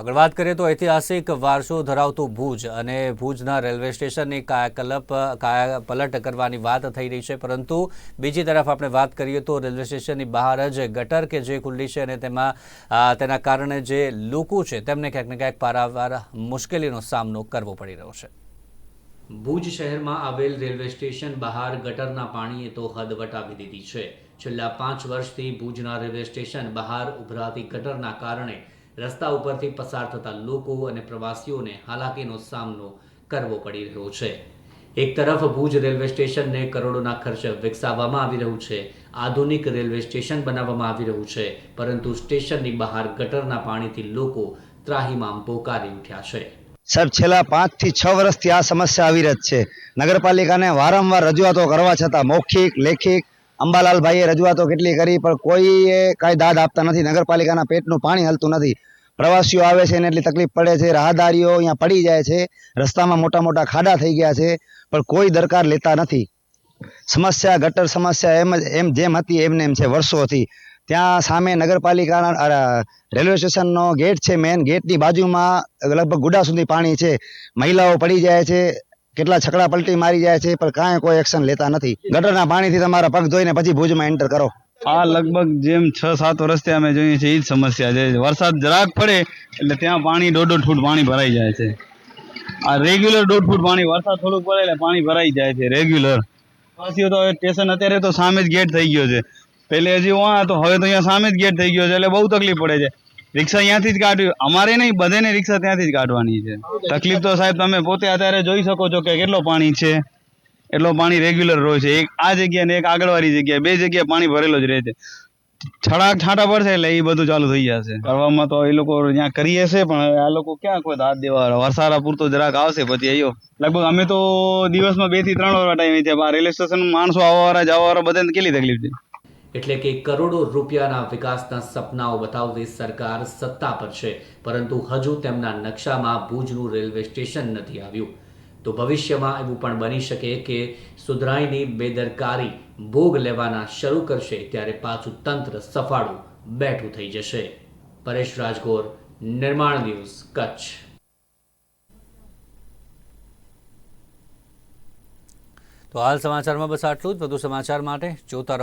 આગળ વાત કરીએ તો ઐતિહાસિક વારસો ધરાવતું ભુજ અને ભુજના રેલવે સ્ટેશનની કાયાકલ્પ કાયા પલટ કરવાની વાત થઈ રહી છે. પરંતુ બીજી તરફ આપણે વાત કરીએ તો રેલવે સ્ટેશનની બહાર જ ગટર કે જે ખુલ્લી છે અને તેમાં તેના કારણે જે લોકો છે તેમને ક્યાંક ને ક્યાંક પારાવાર મુશ્કેલીનો સામનો કરવો પડી રહ્યો છે. ભુજ શહેરમાં આવેલ રેલવે સ્ટેશન બહાર ગટરના પાણીએ તો હદ વટાવી દીધી છે. છેલ્લા પાંચ વર્ષથી ભુજના રેલવે સ્ટેશન બહાર ઉભરાતી ગટરના કારણે રસ્તા ઉપરથી પસાર થતા લોકો અને પ્રવાસીઓને હાલાકીનો સામનો કરવો પડી રહ્યો છે. એક તરફ ભુજ રેલવે સ્ટેશનને કરોડોના ખર્ચે વિકસાવવામાં આવી રહ્યું છે. આધુનિક રેલવે સ્ટેશન બનાવવામાં આવી રહ્યું છે, પરંતુ સ્ટેશનની બહાર ગટરના પાણીથી લોકો ત્રાહીમામ પોકારી ઉઠ્યા છે. સાહેબ, છેલ્લા પાંચથી છ વર્ષથી આ સમસ્યા આવી રહી છે. નગરપાલિકાને વારંવાર રજૂઆતો કરવા છતાં મૌખિક, લેખિક અંબાલાલભાઈએ રજૂઆતો કેટલી કરી, પણ કોઈએ કાંઈ દાદ આપતા નથી. નગરપાલિકાના પેટનું પાણી હલતું નથી. પ્રવાસીઓ આવે છે એને એટલી તકલીફ પડે છે. રાહદારીઓ અહીંયા પડી જાય છે. રસ્તામાં મોટા મોટા ખાડા થઈ ગયા છે, પણ કોઈ દરકાર લેતા નથી. સમસ્યા, ગટર સમસ્યા એમ જ એમ જેમ હતી એમને એમ છે વર્ષોથી. ત્યાં સામે નગરપાલિકાના રેલવે સ્ટેશનનો ગેટ છે મેન ગેટની બાજુમાં લગભગ ગુડા સુધી પાણી છે. મહિલાઓ પડી જાય છે. કેટલા છકડા પલટી મારી જાય છે પણ કાંઈ કોઈ એક્શન લેતા નથી. ગટરના પાણીથી તમારા પગ ધોઈને પછી ભુજમાં એન્ટર કરો. આ લગભગ જેમ છ, સાત વર્ષથી અમે જોઈએ છીએ, એ જ સમસ્યા છે. વરસાદ જરાક પડે એટલે ત્યાં પાણી દોઢ દોઢ ફૂટ પાણી ભરાઈ જાય છે. આ રેગ્યુલર દોઢ ફૂટ પાણી, વરસાદ થોડુંક પડે એટલે પાણી ભરાઈ જાય છે રેગ્યુલર પછી તો સ્ટેશન અત્યારે તો સામે જ ગેટ થઈ ગયો છે. પહેલે હજી વાં તો, હવે તો અહીંયા સામે જ ગેટ થઈ ગયો છે એટલે બહુ તકલીફ પડે છે. રિક્ષા અહીંયાથી જ કાઢવી. અમારે નહીં, બધાને રિક્ષા ત્યાંથી જ કાઢવાની છે. તકલીફ તો સાહેબ તમે પોતે અત્યારે જોઈ શકો છો કે કેટલો પાણી છે. એટલો પાણી રેગ્યુલર રહે છે. એક આ જગ્યા ને એક આગળવાળી જગ્યા, બે જગ્યાએ પાણી ભરેલો જ રહે છે. છડાક છાંટા પડશે એટલે એ બધું ચાલુ થઈ જશે. કરવામાં તો એ લોકો ત્યાં કરીએ છે પણ આ લોકો ક્યાં કોઈ હાથ દેવા વરસાદ પૂરતો જરાક આવશે પછી, અયો. લગભગ અમે તો દિવસમાં બેથી ત્રણ વાર ટાઈમ છે રેલવે સ્ટેશન માણસો આવવાવાળા, જવાવાળા બધાને કેટલી તકલીફ છે? એટલે કે કરોડો રૂપિયાના વિકાસના સપનાઓ બતાવતી સરકાર સત્તા પર છે, પરંતુ હજુ તેમના નકશામાં ભુજનું રેલવે સ્ટેશન નથી આવ્યું. તો ભવિષ્યમાં એવું પણ બની શકે કે સુધરાઈની બેદરકારી ભોગ લેવાના શરૂ કરશે ત્યારે પાછું તંત્ર સફાળું બેઠું થઈ જશે. પરેશ રાજગોર, નિર્માણ ન્યૂઝ, કચ્છ. તો હાલ સમાચારમાં બસ આટલું જ. વધુ સમાચાર માટે જોતા